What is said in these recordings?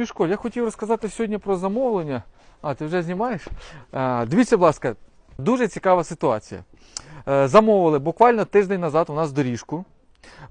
Мішко, я хотів розказати сьогодні про замовлення. А, ти вже знімаєш? Дивіться, будь ласка, дуже цікава ситуація. Е, замовили буквально тиждень назад у нас доріжку.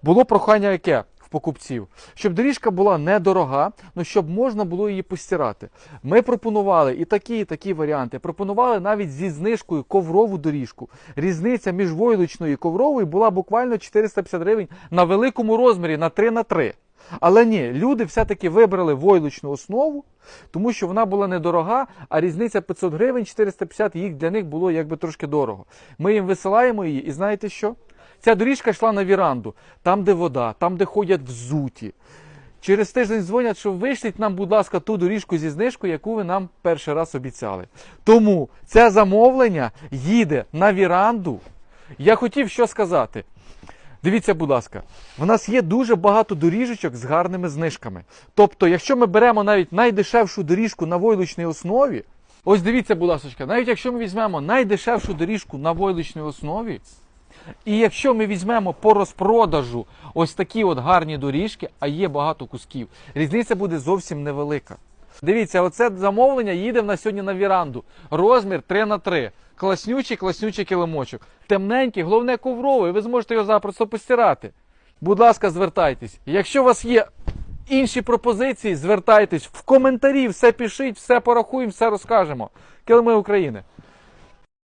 Було прохання яке в покупців, щоб доріжка була недорога, але щоб можна було її постирати. Ми пропонували і такі, і такі варіанти. Пропонували навіть зі знижкою коврову доріжку. Різниця між войлочною і ковровою була буквально 450 гривень на великому розмірі на 3 на 3. Але ні, люди все-таки вибрали войлочну основу, тому що вона була недорога, а різниця 500 гривень, 450 їх для них було якби трошки дорого. Ми їм висилаємо її, і знаєте що? Ця доріжка йшла на віранду, там, де вода, там, де ходять взуті. Через тиждень дзвонять, що вишліть нам, будь ласка, ту доріжку зі знижкою, яку ви нам перший раз обіцяли. Тому це замовлення їде на віранду. Я хотів що сказати. Дивіться, будь ласка, в нас є дуже багато доріжечок з гарними знижками. Тобто, якщо ми беремо навіть найдешевшу доріжку на войлочній основі, ось дивіться, будь ласка, навіть якщо ми візьмемо найдешевшу доріжку на войлочній основі, і якщо ми візьмемо по розпродажу ось такі от гарні доріжки, а є багато кусків, різниця буде зовсім невелика. Дивіться, оце замовлення їде в нас сьогодні на віранду. Розмір 3 на 3 Класнючий, класнючий килимочок. Темненький, головне ковровий, ви зможете його запросто постирати. Будь ласка, звертайтесь. Якщо у вас є інші пропозиції, звертайтесь в коментарі, все пишіть, все порахуємо, все розкажемо. Килими України.